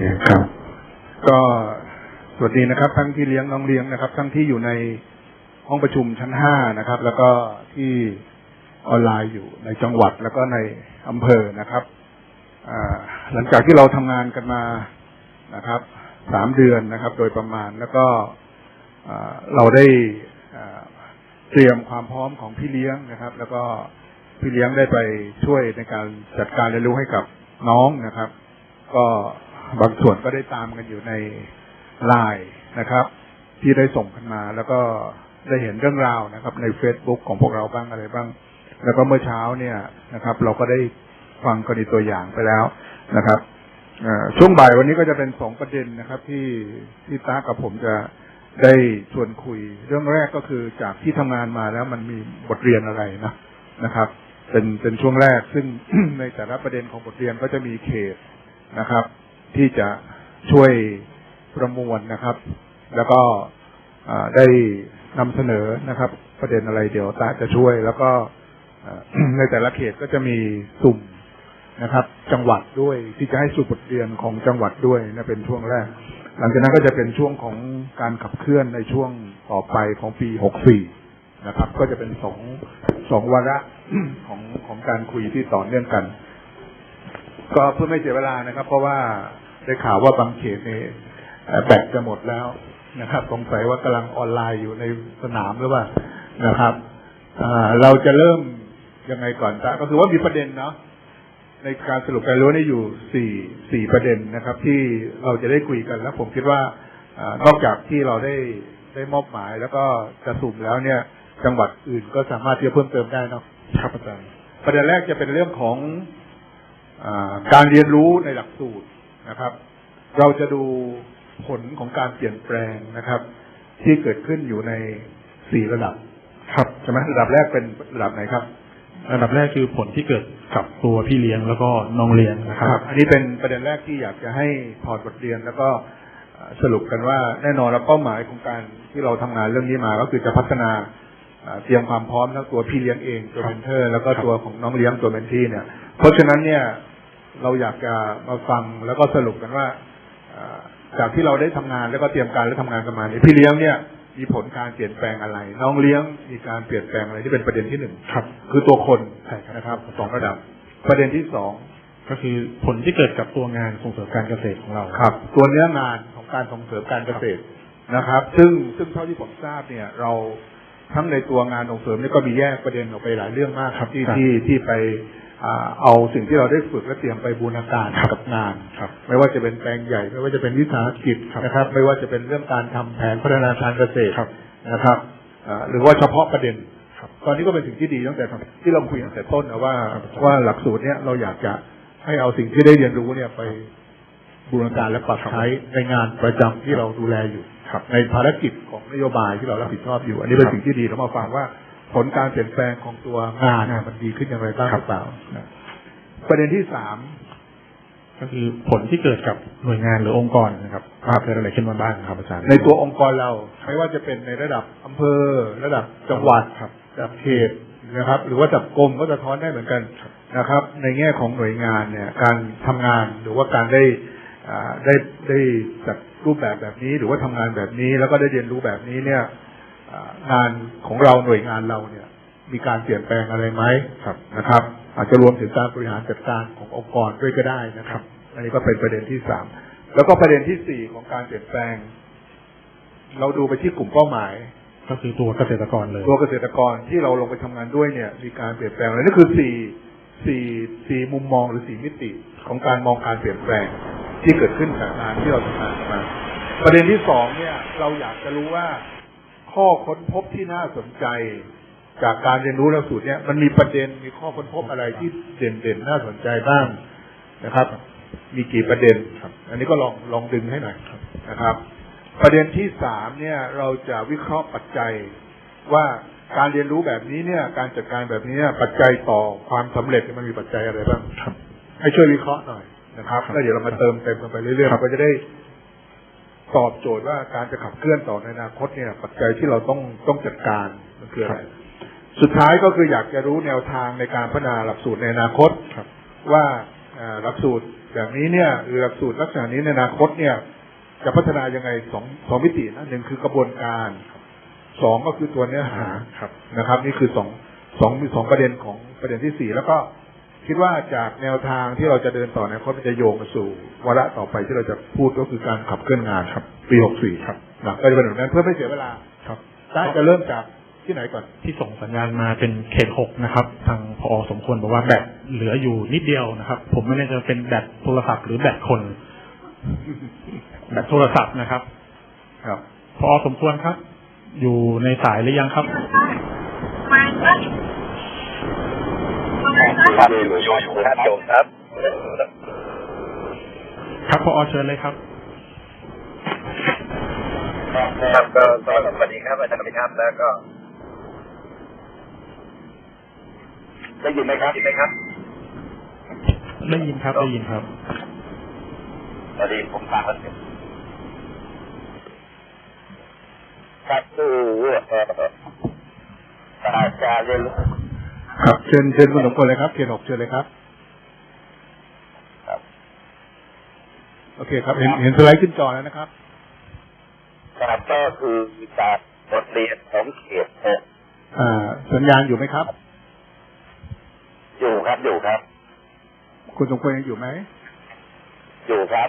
ครับ ก็สวัสดีนะครับ ทั้งที่เลี้ยงน้องเลี้ยงนะครับ ทั้งที่อยู่ในห้องประชุมชั้นห้านะครับ แล้วก็ที่ออนไลน์อยู่ในจังหวัดแล้วก็ในอำเภอนะครับหลังจากที่เราทำงานกันมานะครับสามเดือนนะครับ โดยประมาณแล้วก็เราได้เตรียมความพร้อมของพี่เลี้ยงนะครับ แล้วก็พี่เลี้ยงได้ไปช่วยในการจัดการเรียนรู้ให้กับน้องนะครับ ก็ บางส่วนก็ได้ตามกันอยู่ในไลน์นะครับ ที่ได้ส่งกันมา แล้วก็ได้เห็นเรื่องราวนะครับ ใน Facebook ของพวกเราบ้างอะไรบ้าง แล้วก็เมื่อเช้าเนี่ยนะครับ เราก็ได้ฟังกรณีตัวอย่างไปแล้วนะครับช่วงบ่ายวันนี้ก็จะเป็นสองประเด็นนะครับ ที่ที่ตากับผมจะได้ชวนคุย เรื่องแรกก็คือจากที่ทำงานมาแล้วมันมีบทเรียนอะไรนะนะครับ เป็นเป็นช่วงแรกซึ่งในแต่ละประเด็นของบทเรียนก็จะมีเขตนะครับ ที่จะช่วยประมวลนะครับ แล้วก็ได้นำเสนอนะครับ ประเด็นอะไรเดี๋ยวตาจะช่วย แล้วก็ในแต่ละเขตก็จะมีสุ่มนะครับ จังหวัดด้วยที่จะให้สู่บทเรียนของจังหวัดด้วยนะเป็นช่วงแรก หลังจากนั้นก็จะเป็นช่วงของการขับเคลื่อนในช่วงต่อไปของปี 64 นะครับ ก็จะเป็นสองสองวาระของของการคุยที่ต่อเนื่องกัน ก็เพื่อไม่เสียเวลานะครับ เพราะว่า ได้ข่าวว่าบางเขตนี่แบตจะหมดแล้วนะครับ สงสัยว่ากำลังออนไลน์อยู่ในสนามหรือว่านะครับเราจะเริ่มยังไงก่อนตะก็คือว่ามีประเด็นเนาะในการสรุปการรู้นี่อยู่สี่สี่ประเด็นนะครับ ที่เราจะได้คุยกัน แล้วผมคิดว่าอนอกจากที่เราได้ได้มอบหมาย แล้วก็จะสุ่มแล้วเนี่ย จังหวัดอื่นก็สามารถที่จะเพิ่มเติมได้นะครับอาจารย์ประเด็นแรกจะเป็นเรื่องของอการเรียนรู้ในหลักสูตร นะครับ เราจะดูผลของการเปลี่ยนแปลงนะครับ ที่เกิดขึ้นอยู่ในสี่ระดับ ครับใช่ไหมระดับแรกเป็นระดับไหนครับอันดับแรกคือผลที่เกิดกับตัวพี่เลี้ยงแล้วก็น้องเลี้ยงนะครับ อันนี้เป็นประเด็นแรกที่อยากจะให้ถอดบทเรียนแล้วก็เอ่อสรุปกันว่าแน่นอนแล้วเป้าหมายของการที่เราทำงานเรื่องนี้มา ก็คือจะพัฒนาเอ่อเตรียมความพร้อมทั้งตัวพี่เลี้ยงเองตัวครับเมนเทอร์ แล้วก็ตัวของน้องเลี้ยงตัวเมนทีเนี่ย เพราะฉะนั้นเนี่ย เราอยากจะมาฟังแล้วก็สรุปกันว่าเอ่อจากที่เราได้ทำงานแล้วก็เตรียมการและทำงานกันมาเนี่ยพี่เลี้ยงเนี่ยมีผลการเปลี่ยนแปลงอะไร น้องเลี้ยงมีการเปลี่ยนแปลงอะไรที่เป็นประเด็นที่หนึ่งครับ คือตัวคนใช่ครับนะครับสองระดับ ประเด็นที่สองก็คือผลที่เกิดกับตัวงานส่งเสริมการเกษตรของเราครับ ตัวเนื้องานของการส่งเสริมการเกษตรนะครับ ซึ่งซึ่งเท่าที่ผมทราบเนี่ย เราทั้งในตัวงานส่งเสริมนี่ก็มีแยกประเด็นออกไปหลายเรื่องมากครับที่ครับที่ที่ไปอ่า เอาสิ่งที่เราได้ฝึกและเตรียมไปบูรณาการกับงานครับ ไม่ว่าจะเป็นแปลงใหญ่ ไม่ว่าจะเป็นวิสาหกิจครับนะครับ ไม่ว่าจะเป็นเรื่องการทำแผนพัฒนาการเกษตรครับนะครับอ่าหรือว่าเฉพาะประเด็นครับตอนนี้ก็เป็นสิ่งที่ดีตั้งแต่ที่เราคุยตั้งแต่ต้นนะว่าครับว่าหลักสูตรเนี้ยเราอยากจะให้เอาสิ่งที่ได้เรียนรู้เนี่ยไปบูรณาการและปรับใช้ในงานประจำที่เราดูแลอยู่ครับในภารกิจของนโยบายที่เรารับผิดชอบอยู่ อันนี้เป็นครับสิ่งที่ดีเรามาฟังว่า ผลการเปลี่ยนแปลงของตัวงานเนี่ยมันดีขึ้นอย่างไรบ้างคหรับรือเปล่านะประเด็นที่สามก็คือผลที่เกิดกับหน่วยงานหรือองค์กรนะครับว่าเกิดอะไรขึ้นมาบ้างครับอาจารย์ ในตัวองค์กรเราไม่ว่าจะเป็นในระดับอำเภอ ระดับจังหวัดครับระดับเขตนะครับ หรือว่าระดับกรมก็สะท้อนได้เหมือนกันนะครับ ในแง่ของหน่วยงานเนี่ย การทำงานหรือว่าการได้อ่าได้ได้จัดรูปแบบแบบนี้ หรือว่าทำงานแบบนี้ แล้วก็ได้เรียนรู้แบบนี้เนี่ยอ่า งานของเราหน่วยงานเราเนี่ย มีการเปลี่ยนแปลงอะไรไหมครับนะครับ อาจจะรวมถึงการบริหารจัดการขององค์กรด้วยก็ได้นะครับ อันนี้ก็เป็นประเด็นที่สามแล้วก็ประเด็นที่สี่ของการเปลี่ยนแปลง เราดูไปที่กลุ่มเป้าหมายก็คือตัวเกษตรกรเลย ตัวเกษตรกรที่เราลงไปทำงานด้วยเนี่ย มีการเปลี่ยนแปลงอะไรนั่นคือสี่สี่สี่มุมมองหรือสี่มิติของการมองการเปลี่ยนแปลงที่เกิดขึ้นจากงานที่เราทำงานมาประเด็นที่สองเนี่ย เราอยากจะรู้ว่า ข้อค้นพบที่น่าสนใจ จากการเรียนรู้หลักสูตรเนี่ยมันมีประเด็นมีข้อค้นพบอะไรที่เด่นๆน่าสนใจบ้างนะครับ มีกี่ประเด็นครับ อันนี้ก็ลองลองดึงให้หน่อยนะครับ ประเด็นที่สามเนี่ยเราจะวิเคราะห์ปัจจัยว่าการเรียนรู้แบบนี้เนี่ย การจัดการแบบนี้เนี่ยปัจจัยต่อความสำเร็จเนี่ยมันมีปัจจัยอะไรบ้างครับให้ช่วยวิเคราะห์หน่อยนะครับแล้วเดี๋ยวเรามาเติมเต็มกันไปเรื่อยๆเราก็จะได้ ตอบโจทย์ว่าการจะขับเคลื่อนต่อในอนาคตเนี่ย ปัจจัยที่เราต้องต้องจัดการมันคืออะไรสุดท้ายก็คืออยากจะรู้แนวทางในการพัฒนาหลักสูตรในอนาคตครับ ว่าเอ่อหลักสูตรอย่างนี้เนี่ยหลักสูตรลักษณะนี้ในอนาคตเนี่ย จะพัฒนายังไงสองสองมิตินะหนึ่งคือกระบวนการสองก็คือตัวเนื้อหาครับนะครับ นี่คือสองสองมีสองประเด็นของประเด็นที่สี่แล้วก็ คิดว่าจากแนวทางที่เราจะเดินต่อในอนาคตมันจะโยงมาสู่วาระต่อไปที่เราจะพูดก็คือการขับเคลื่อนงานครับ ปีหกสี่ครับนะก็จะเป็นแบบนั้นเพื่อไม่เสียเวลาครับได้จะเริ่มจากที่ไหนก่อนที่ส่งสัญญาณมาเป็นเขตหกนะครับ ทางพอสมควรบอกว่าแบตเหลืออยู่นิดเดียวนะครับ ผมไม่แน่ใจเป็นแบตโทรศัพท์หรือแบตคน แบตโทรศัพท์นะครับ ครับพอสมควรครับ อยู่ในสายหรือยังครับครับ อยู่อยู่อยู่ครับโยมครับครับพอเชิญเลยครับครับก็ก็สวัสดีครับอาจารย์ครับแล้วก็ได้ยินไหมครับได้ยินไหมครับได้ยินครับได้ยินครับสวัสดีผมฟังแล้วครับคือเอ่ออาจารย์เรียนรู้ ครับเชิญเชิญคุณสมควรเลยครับเขตหกเชิญเลยครับครับโอเคครับ เห็นเห็นสไลด์ขึ้นจอแล้วนะครับครับก็คือจากบทเรียนของเขตหกอ่าสัญญาณอยู่ไหมครับ อยู่ครับอยู่ครับ คุณสมควรยังอยู่ไหม อยู่ครับ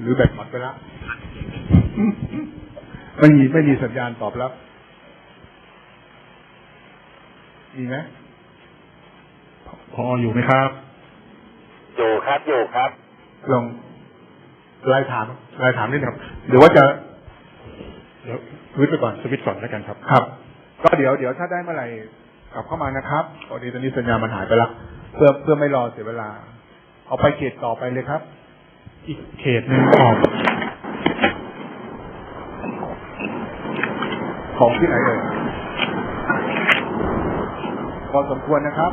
หรือแบตหมดไปแล้วไม่มีไม่มีสัญญาณตอบรับ มีไหมพออยู่ไหมครับ อยู่ครับอยู่ครับลองไลน์ถามไลน์ถามนิดนึงครับหรือว่าจะ เดี๋ยวสวิตช์ไปก่อนสวิตช์ก่อนแล้วกันครับ ครับ ก็เดี๋ยวเดี๋ยวถ้าได้เมื่อไหร่กลับเข้ามานะครับพอดีตอนนี้สัญญาณมันหายไปละเพื่อเพื่อไม่รอเสียเวลา เอาไปเขตต่อไปเลยครับ อีกเขตหนึ่งออกของที่ไหนเอ่ย พอสมควรนะครับ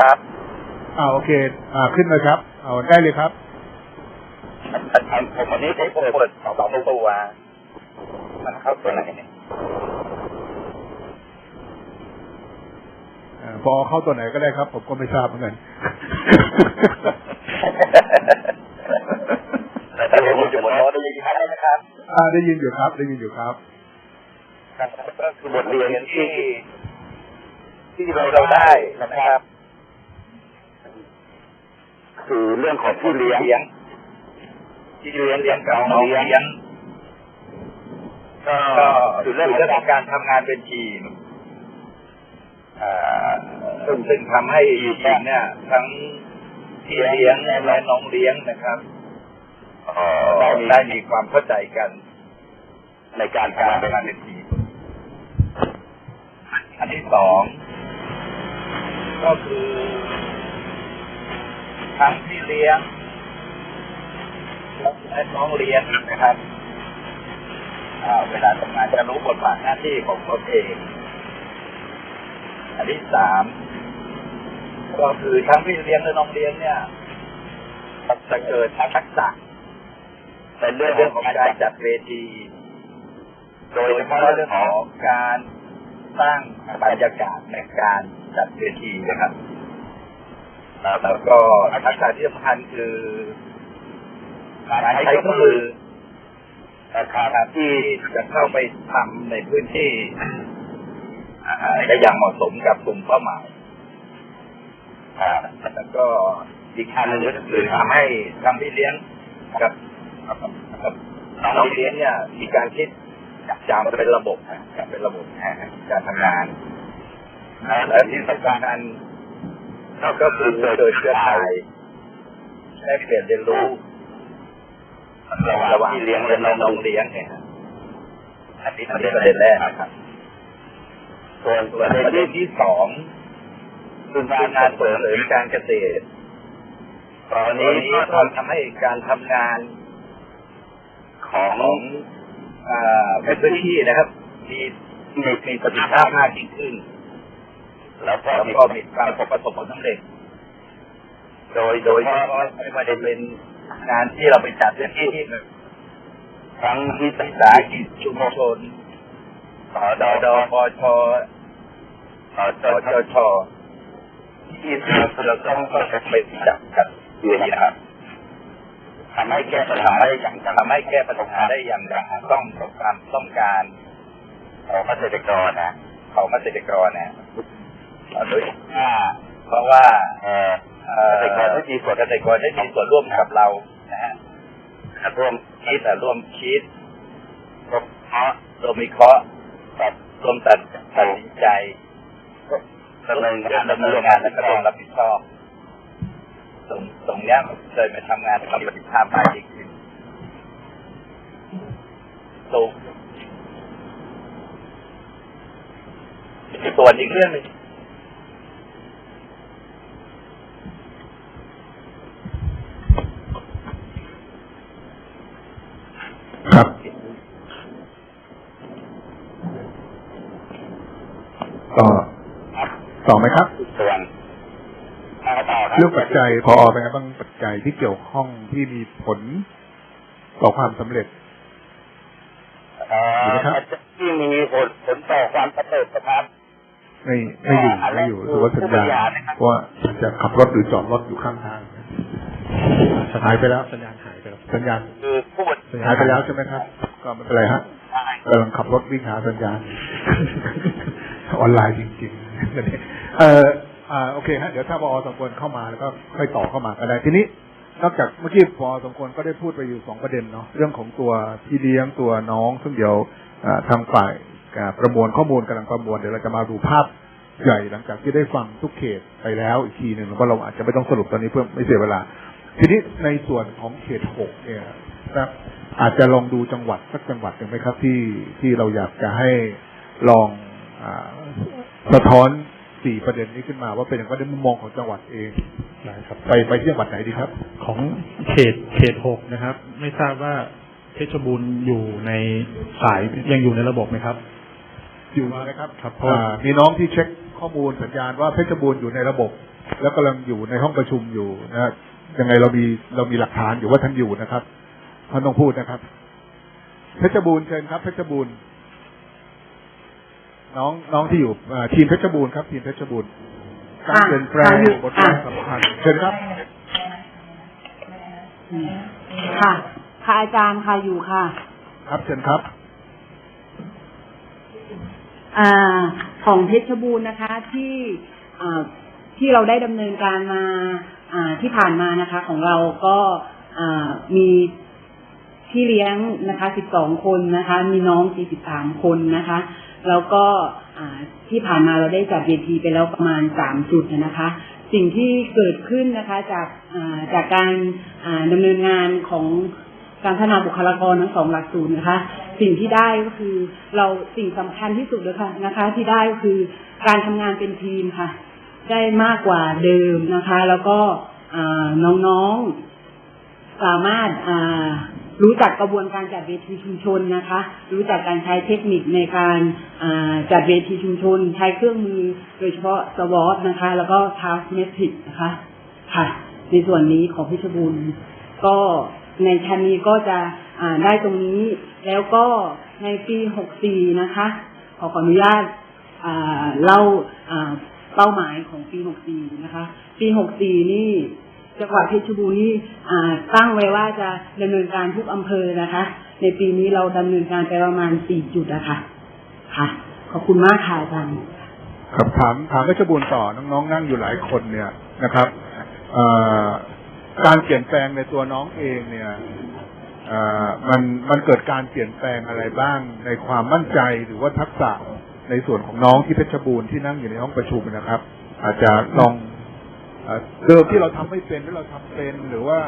ครับอ่าโอเค อ่าขึ้นเลยครับ เอาได้เลยครับอาจารย์ผมวันนี้ใช้เปิดเปิดสองตัวมันเข้าตัวไหนเนี่ยอ่าพอเข้าตัวไหนก็ได้ครับ ผมก็ไม่ทราบเหมือนกันแต่ผมอยู่บนโน้ตได้ยินชัดนะครับอ่าได้ยินอยู่ครับ ได้ยินอยู่ครับครับก็คือบทเรียนที่ ที่เราเราได้นะครับ คือเรื่องของผู้เลี้ยงที่เลี้ยงเลี้ยงกับน้องเลี้ยงก็คือเรื่องของการทำงานเป็นทีมอ่าซึ่งซึ่งทำให้ทีมเนี่ย ทั้งพี่เลี้ยงและน้องเลี้ยงนะครับได้ได้มีความเข้าใจกัน ในการทำงานเป็นทีมอันที่สอง ก็คือทั้งพี่เลี้ยงและน้องเลี้ยงนะครับเวลาทำงานจะรู้บทบาทหน้าที่ของตนเอง อันที่สามก็คือทั้งพี่เลี้ยงและน้องเลี้ยงเนี่ยจะเกิดทักษะเป็นเรื่องของการจัดเวที โดยเฉพาะเรื่องของการ สร้างบรรยากาศในการจัดเวทีนะครับแล้วก็ทักษะที่สำคัญคือการใช้เครื่องมือนะครับที่จะเข้าไปทำในพื้นที่อ่าได้อย่างเหมาะสมกับกลุ่มเป้าหมายแล้วก็อีกอันหนึงก็คือทำให้ทำพี่เลี้ยงกับกับน้องเลี้ยงเนี่ยมีการคิด จามเป็นระบบนะจามเป็นระบบการทำงานและที่สำคัญก็คือเกิดเกิดเครือข่ายได้เปลี่ยนเรียนรู้ระหว่างที่เลี้ยงและน้องเลี้ยงเนี่ยอันนี้เด็นประเด็นแรกครับส่วนประเด็นที่สองคืองานเปิดเผยการเกษตร ตอนนี้ก็ทำให้การทำงานของ อ่าในพื้นที่นะครับมีมีมีประสิทธิภาพมากยิ่งขึ้น แล้วก็มีมีการประสบผลสำเร็จ โดยโดยเฉพาะไม่ว่าจะเป็นงานที่เราไปจัดในที่ที่ทั้งวิสาหกิจชุมชนสดดปชสจชที่เราต้องต้องไปจับกับอยู่นี่นะครับ ทำให้แก้ทำให้อย่างทำให้แก้ปัญหาได้อย่างอย่างต้องความต้องการของเกษตรกรนะของเกษตรกรนะเอาโดยเพราะว่าเกษตรกรได้มีส่วนเกษตรกรได้มีส่วนร่วมกับเรานะฮะร่วมคิดแต่ร่วมคิดร่วมเพาะร่วมวิเคราะห์ตัดร่วมตัดตัดสินใจดำเนินการดำเนินงานและก็ร่วมรับผิดชอบ ตรงตรงเนี้ยเลยมาทำงานกับประสิทธิภาพมากยิ่งขึ้นสูงส่วนอีกเรื่องหนึ่งครับ ต่อ ต่อไหมครับ เรื่องปัจจัยพอเป็นไงบ้างปัจจัยที่เกี่ยวข้องที่มีผลต่อความสำเร็จเอ่อที่มีผลผลต่อความสำเร็จนะครับไม่ไม่อยู่ไม่อยู่หรือว่าสัญญาณเพราะว่าจะขับรถหรือจอดรถอยู่ข้างทางหายไปแล้วสัญญาณหายไปแล้วสัญญาณคือพูดหายไปแล้วใช่ไหมครับ ก็ไม่เป็นไรฮะได้กำลังขับรถวิ่งหาสัญญาณออนไลน์จริงๆเออ อ่าโอเคฮะเดี๋ยวถ้าพอสมควรเข้ามาแล้วก็ค่อยต่อเข้ามาก็ได้ทีนี้นอกจากเมื่อกี้พอสมควรก็ได้พูดไปอยู่สองประเด็นเนาะเรื่องของตัวพี่เลี้ยงตัวน้อง ซึ่งเดี๋ยวทางฝ่ายประมวลข้อมูลกำลังประมวลเดี๋ยวเราจะมาดูภาพใหญ่หลังจากที่ได้ฟังทุกเขตไปแล้วอีกทีหนึ่งแล้วก็เราอาจจะไม่ต้องสรุปตอนนี้เพื่อไม่เสียเวลา ทีนี้ในส่วนของเขตหกเนี่ยนะครับอาจจะลองดูจังหวัดสักจังหวัดหนึ่งไหมครับที่ที่เราอยากจะให้ลองอสะท้อน สี่ประเด็นนี้ขึ้นมา ว่าเป็นอย่างไรในมุมมองของจังหวัดเองได้ครับ ไปไปที่จังหวัดไหนดีครับ ของเขตเขตหกนะครับ ไม่ทราบว่าเพชรบูรณ์อยู่ในสายยังอยู่ในระบบไหมครับ อยู่นะครับครับอ่ามีน้องที่เช็คข้อมูลสัญญาณว่าเพชรบูรณ์อยู่ในระบบ แล้วกำลังอยู่ในห้องประชุมอยู่นะยังไงเรามีเรามีหลักฐานอยู่ว่าท่านอยู่นะครับท่านต้องพูดนะครับ เพชรบูรณ์เชิญครับ เพชรบูรณ์ น้องน้องที่อยู่อ่าทีมเพชรบูรณ์ครับ ทีมเพชรบูรณ์การเปลี่ยนแปลงค่ะอยู่บทบาทสำคัญเชิญครับค่ะ ค่ะอาจารย์ค่ะอยู่ค่ะ ครับเชิญครับอ่าของเพชรบูรณ์นะคะ ที่อ่าที่เราได้ดำเนินการมาอ่าที่ผ่านมานะคะ ของเราก็อ่ามี พี่เลี้ยงนะคะ 12 คนนะคะ มีน้อง 43 คนนะคะ แล้วก็ที่ผ่านมาเราได้จัดเวทีไปแล้วประมาณ 3 จุดนะคะ สิ่งที่เกิดขึ้นนะคะจากาจากการอ่าดำเนินงานของการพัฒนาบุคลากรทั้งสองหลักสูตรนะคะ สิ่งที่ได้ก็คือเราสิ่งสำคัญที่สุดเลยค่ะนะคะ ที่ได้ก็คือการทำงานเป็นทีมค่ะ ได้มากกว่าเดิมนะคะ แล้วก็น้องๆสามารถ รู้จักกระบวนการจัดเวทีชุมชนนะคะ รู้จักการใช้เทคนิคในการาจัดเวทีชุมชน ใช้เครื่องมือโดยเฉพาะสวอตนะคะ แล้วก็ทาสเมทริกนะคะ ค่ะ ในส่วนนี้ของเพชบูรณ์ก็ในชั้นนี้ก็จะได้ตรงนี้ แล้วก็ในปี 64 นะคะ ขอขอนุญาตเล่าอ่าเป้าหมายของปี 64 นะคะ ปี 64 นี่ จังหวัดเพชรบูรณ์นี่ตั้งไว้ว่าจะดำเนินการทุกอำเภอนะคะ ในปีนี้เราดำเนินการไปประมาณ4จุดนะคะค่ะ ขอบคุณมากค่ะอาจารย์ครับถามถามเพชรบูรณ์ต่อน้องๆ นั่งอยู่หลายคนเนี่ยนะครับการเปลี่ยนแปลงในตัวน้องเองเนี่ยมันมันเกิดการเปลี่ยนแปลงอะไรบ้าง ในความมั่นใจหรือว่าทักษะในส่วนของน้องที่เพชรบูรณ์ที่นั่งอยู่ในห้องประชุมนะครับ อาจจะลอง เอ่อเดิมที่เราทำไม่เป็นหรือเราทำเป็นหรือว่า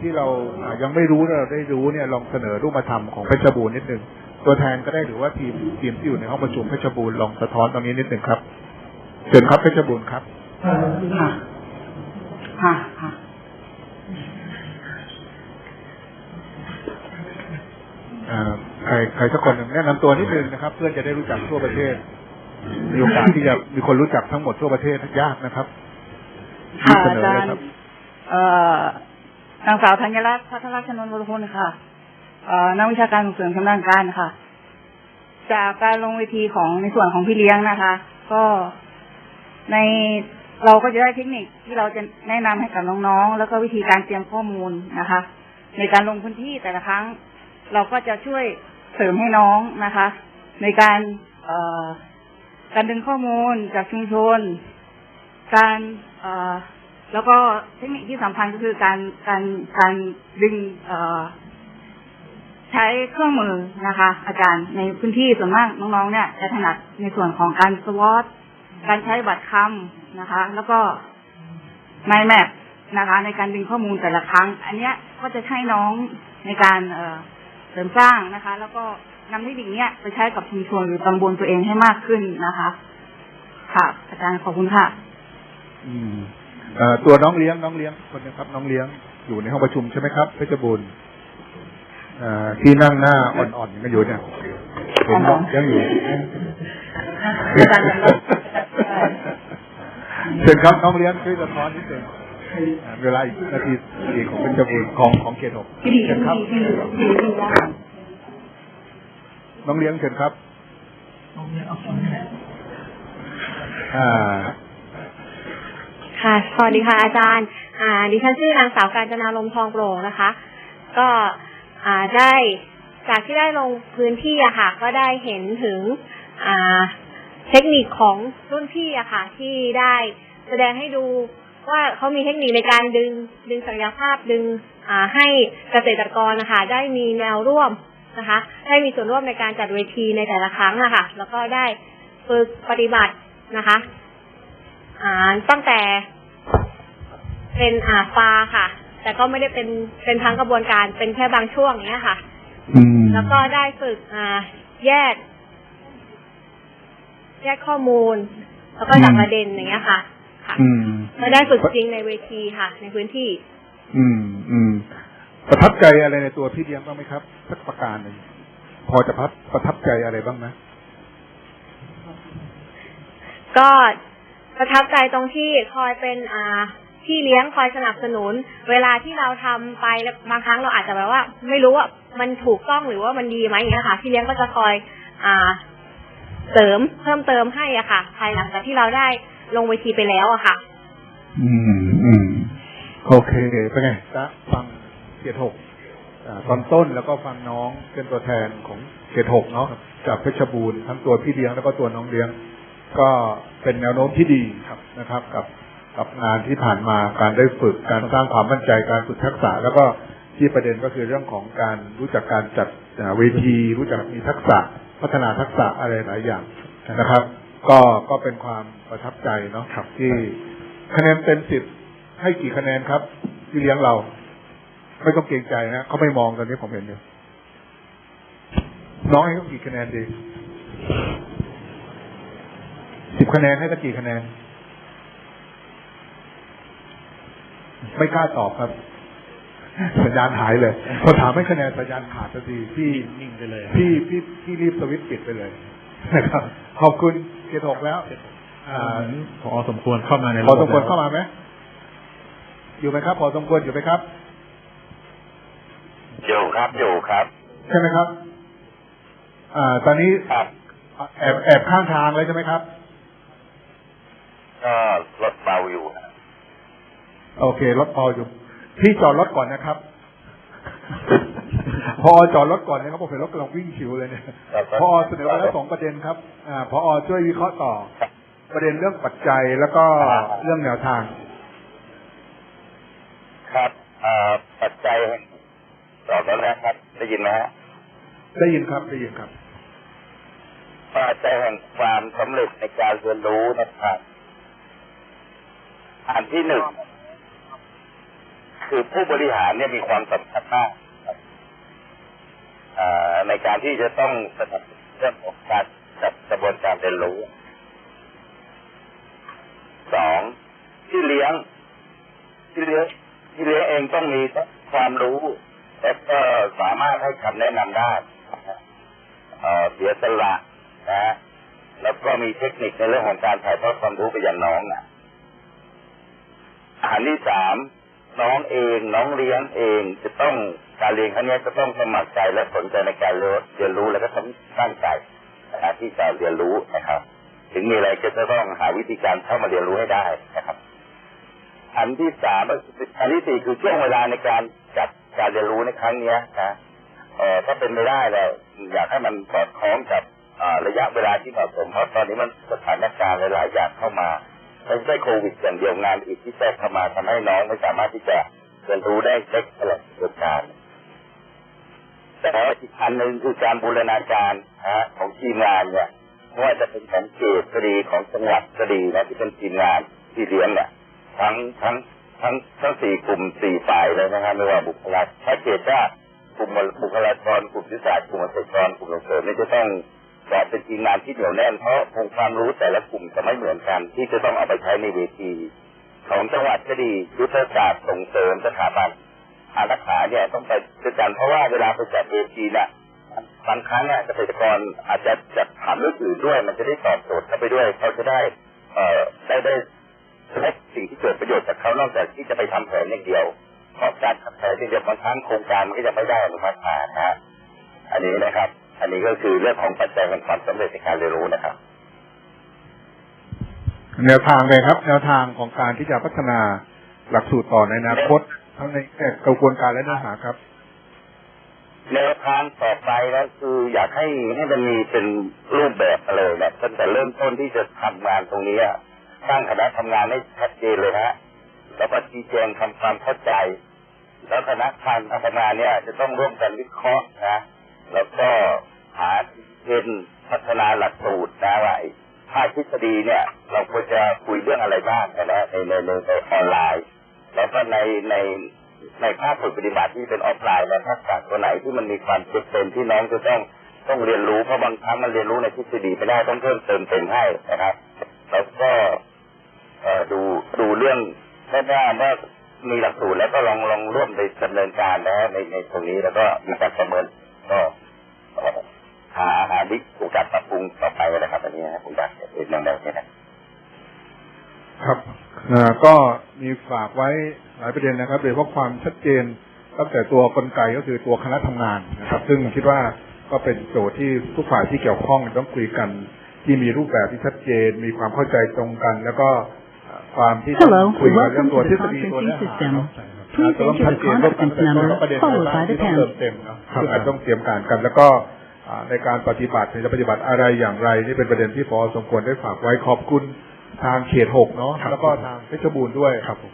ที่เราอ่ายังไม่รู้แล้วเราได้รู้เนี่ยลองเสนอรูปธรรมของเพชรบูรณ์นิดนึงตัวแทนก็ได้หรือว่าทีมทีมที่อยู่ในห้องประชุมเพชรบูรณ์ลองสะท้อนตรงนี้นิดนึงครับเชิญครับเพชรบูรณ์ครับค่ะค่ะค่ะเอ่อใครใครสักคนหนึ่งแนะนำตัวนิดนึงนะครับ เพื่อจะได้รู้จักทั่วประเทศมีโอกาสที่จะมีคนรู้จักทั้งหมดทั่วประเทศยากนะครับ ค่ะเสอานอจาเลยรย์ครับเอ่อนางสาวธัญรัตน์พัทรชนนท์วรพลค่ะเอ่อนักวิชาการส่งเสริมชำนาญการค่ะ จากการลงเวทีของในส่วนของพี่เลี้ยงนะคะ ก็ในเราก็จะได้เทคนิคที่เราจะแนะนำให้กับน้องๆ แล้วก็วิธีการเตรียมข้อมูลนะคะ ในการลงพื้นที่แต่ละครั้ง เราก็จะช่วยเสริมให้น้องนะคะ ในการเอ่อการดึงข้อมูลจากชุมชน การเอ่อแล้วก็เทคนิคที่สำคัญก็คือการการการดึงเอ่อใช้เครื่องมือนะคะ อาจารย์ในพื้นที่ส่วนมากน้องๆ เนี่ย จะถนัดในส่วนของการสวอตการใช้บัตรคำนะคะ แล้วก็ไมแมปนะคะ ในการดึงข้อมูลแต่ละครั้ง อันเนี้ยก็จะใช้น้องในการเอ่อเสริมสร้างนะคะ แล้วก็นำเทคนิคเนี้ยไปใช้กับชุมชนหรือตำบลตัวเองให้มากขึ้นนะคะค่ะอาจารย์ขอบคุณค่ะ อืมเอ่อตัวน้องเลี้ยงน้องเลี้ยงคนนะครับ น้องเลี้ยงอยู่ในห้องประชุมใช่ไหมครับเพชรบูรณ์เอ่อที่นั่งหน้าอ่อนๆกันอยู่เนี่ยเห็นน้องยังอยู่อาจารย์ยังไม่เชิญครับน้องเลี้ยงช่วยสะท้อนนิดนึงอ่าเวลาอีกนาทีอีกของเพชรบูรณ์ของของเขตหกเชิญครับ น้องเลี้ยงเชิญครับอ่าค่ ค่ะ สวัสดีค่ะอาจารย์ อ่า ดิฉันชื่อนางสาวการจนาลมทองโปร่งนะคะ ก็ อ่า ได้ จากที่ได้ลงพื้นที่อะค่ะ ก็ได้เห็นถึง อ่า เทคนิคของรุ่นพี่อะค่ะ ที่ได้แสดงให้ดูว่าเขามีเทคนิคในการดึง ดึงศักยภาพดึง อ่า ให้เกษตรกรนะคะ ได้มีแนวร่วมนะคะ ได้มีส่วนร่วมในการจัดเวทีในแต่ละครั้งอะค่ะ แล้วก็ได้ฝึกปฏิบัตินะคะ อ่าตั้งแต่เป็นอ่าปลาค่ะ แต่ก็ไม่ได้เป็นเป็นทั้งกระบวนการเป็นแค่บางช่วงเนี้ยค่ะ อืมแล้วก็ได้ฝึกอ่า แยก แยกข้อมูล แล้วก็จับประเด็นอย่างเงี้ยค่ะค่ะอืมแล้วได้ฝึกจริงในเวทีค่ะ ในพื้นที่ อืม อืม ประทับใจอะไรในตัวพี่เลี้ยงบ้างไหมครับสักประการหนึ่งพอจะพับประทับใจอะไรบ้างไหมก็ ประทับใจตรงที่คอยเป็นอ่าพี่เลี้ยงคอยสนับสนุน เวลาที่เราทำไปแล้วบางครั้งเราอาจจะแบบว่า ไม่รู้ว่ามันถูกต้องหรือว่ามันดีไหมอย่างเงี้ยค่ะ พี่เลี้ยงก็จะคอยอ่า เสริมเพิ่มเติมให้อะค่ะภายหลังจากที่เราได้ลงเวทีไปแล้วอะค่ะ อืมอืมโอเคเป็นไงจ๊ะฟังเขตหกตอนต้นแล้วก็ฟังน้องเป็นตัวแทนของเขตหกเนาะจากเพชรบูรณ์ทั้งตัวพี่เลี้ยงแล้วก็ตัวน้องเลี้ยง ก็เป็นแนวโน้มที่ดีครับนะครับ กับกับงานที่ผ่านมาการได้ฝึกการสร้างความมั่นใจการฝึกทักษะ แล้วก็ที่ประเด็นก็คือเรื่องของการรู้จักการจัดอ่าเวทีรู้จักมีทักษะ พัฒนาทักษะอะไรหลายอย่างนะครับ ก็ก็เป็นความประทับใจเนาะครับที่คะแนนเต็มสิบให้กี่คะแนนครับที่เลี้ยงเรา ไม่ต้องเกรงใจนะเขาไม่มองตอนนี้ผมเห็นอยู่น้องให้เขากี่คะแนนดี สิบคะแนนให้สักกี่คะแนน ไม่กล้าตอบครับ สัญญาณหายเลย พอถามให้คะแนนสัญญาณขาดทันทีพี่นิ่งไปเลยพี่พี่พี่รีบสวิตช์ปิดไปเลยนะครับ ขอบคุณเกตหกแล้วอ่าพอสมควรเข้ามาในพอสมควรเข้ามาไหมอยู่ไหมครับ พอสมควรอยู่ไหมครับอยู่ครับอยู่ครับ ใช่ไหมครับ อ่า ตอนนี้ครับแอบแอบข้างทางเลยใช่ไหมครับ ก็รถเบาอยู่นะโอเครถพออยู่ พี่จอดรถก่อนนะครับ พอจอดรถก่อนนะครับผมเห็นรถกำลังวิ่งชิวเลยเนี่ยพอเสนอมาแล้วสองประเด็นครับ อ่าพอช่วยวิเคราะห์ต่อ ประเด็นเรื่องปัจจัยแล้วก็เรื่องแนวทาง ครับเอ่อปัจจัยตอบแล้วนะครับ ได้ยินไหมฮะได้ยินครับได้ยินครับปัจจัยแห่งความสำเร็จในการเรียนรู้นะครับ อันที่หนึ่งคือผู้บริหารเนี่ยมีความสำคัญมากในการที่จะต้องสนับสนุนเรื่องของการจัดกระบวนการเรียนรู้สองที่เลี้ยง ที่เลี้ยงที่เลี้ยงเองต้องมีความรู้และก็สามารถให้คำแนะนำได้เอ่อเสียสละนะแล้วก็มีเทคนิคในเรื่องของการถ่ายทอดความรู้ไปยังน้องนะ อันที่สามน้องเองน้องเลี้ยงเองจะต้องการเรียนครั้งนี้จะต้องสมัครใจและสนใจในการเรียนรู้และก็ต้องตั้งใจนะที่จะเรียนรู้นะครับ ถึงมีอะไรก็จะต้องหาวิธีการเข้ามาเรียนรู้ให้ได้นะครับ อันที่สามอันที่สี่คือช่วงเวลาในการจัดการเรียนรู้ในครั้งเนี้ยนะเอ่อถ้าเป็นไม่ได้เลยอยากให้มันสอดคล้องกับระยะเวลาที่เหมาะสมเพราะตอนนี้มันสถานการณ์หลายๆอย่างเข้ามา ไม่ใช่โควิดอย่างเดียวงานอีกที่แทรกเข้ามาทำให้น้องไม่สามารถที่จะเรียนรู้ได้เช็คตลอดกิจการแต่อีกอันหนึ่งคือการบูรณาการฮะของทีมงานเนี่ยไม่ว่าจะเป็นของเขตก็ดีของจังหวัดก็ดีนะที่เป็นทีมงานที่เลี้ยงเนี่ยทั้งทั้งทั้งทั้งสี่กลุ่มสี่ฝ่ายเลยนะครับไม่ว่าบุคลากรถ้าเขตว่ากลุ่มบุคลากรกลุ่มวิชาการกลุ่มเกษตรกรกลุ่มส่งเสริมนี่จะต้อง จัดเป็นทีมงานที่เหนียวแน่นเพราะองค์ความรู้แต่ละกลุ่มจะไม่เหมือนกัน ที่จะต้องเอาไปใช้ในเวทีของจังหวัดก็ดียุทธศาสตร์ส่งเสริมสถาบันอารักขาเนี่ยต้องไปด้วยกันเพราะว่าเวลาไปจัดเวทีเนี่ยบางครั้งเนี่ยเกษตรกรอาจจะจัดถามเรื่องอื่นด้วย มันจะได้ตอบโจทย์เข้าไปด้วยเขาจะได้เอ่อได้ได้ได้สิ่งที่เกิดประโยชน์จากเขานอกจากที่จะไปทำแผนอย่างเดียวเพราะการทำแผนที่เดียวบางครั้งโครงการมันก็จะไม่ได้อนุมัติมานะฮะอันนี้นะครับ อันนี้ก็คือเรื่องของปัจจัยแห่งความสำเร็จในการเรียนรู้นะครับ แนวทางเลยครับ แนวทางของการที่จะพัฒนาหลักสูตรต่อในอนาคต ทั้งในแง่กระบวนการและเนื้อหาครับแนวทางต่อไปนะคืออยากให้ให้มันมีเป็นรูปแบบมาเลยนะตั้งแต่เริ่มต้นที่จะทำงานตรงนี้อะตั้งคณะทำงานให้ชัดเจนเลยนะแล้วก็ชี้แจงทำความเข้าใจ แล้วคณะการทำงานเนี่ยจะต้องร่วมกันวิเคราะห์นะ แล้วก็ หาเกณฑ์พัฒนาหลักสูตรนะว่าภาคทฤษฎีเนี่ย เราควรจะคุยเรื่องอะไรบ้างนะในในในในออนไลน์ แล้วก็ในในในภาคฝึกปฏิบัติที่เป็นออฟไลน์และทักษะตัวไหนที่มันมีความจำเป็นที่น้องจะต้องต้องเรียนรู้เพราะบางครั้งมันเรียนรู้ในทฤษฎีไม่ได้ต้องเพิ่มเติมเต็มให้นะครับ แล้วก็ดูดูเรื่องแค่ว่าเมื่อมีหลักสูตรแล้วก็ลองลองร่วมไปดำเนินการนะในในตรงนี้แล้วก็มีการประเมิน หาหาวิธีการปรับปรุงต่อไปนะครับอันนี้นะผมอยากจะเป็นแนวๆนี้นะครับเอ่อก็มีฝากไว้หลายประเด็นนะครับโดยเฉพาะความชัดเจนตั้งแต่ตัวกลไกก็คือตัวคณะทำงานนะครับ ซึ่งคิดว่าก็เป็นโจทย์ที่ทุกฝ่ายที่เกี่ยวข้องต้องคุยกันที่มีรูปแบบที่ชัดเจน มีความเข้าใจตรงกัน แล้วก็เอ่อความที่ต้อง Hello, คุยกันเรื่อง welcome ตัว to ทฤ the ษฎีตัวเนื้อหา conferencing เนาะ system. อาจจะต้องชัดเจนร่วมกันแต่ว่าประเด็นอะไรบ้างที่ต้องเติมเต็มเนาะซึ่งอาจจะต้องเตรียมการกัน แล้วก็อ่า ในการปฏิบัติจะปฏิบัติอะไรอย่างไร นี่เป็นประเด็นที่พอสมควรได้ฝากไว้ขอบคุณทางเขตหกเนาะแล้วก็ทางเพชรบูรณ์ด้วยครับผม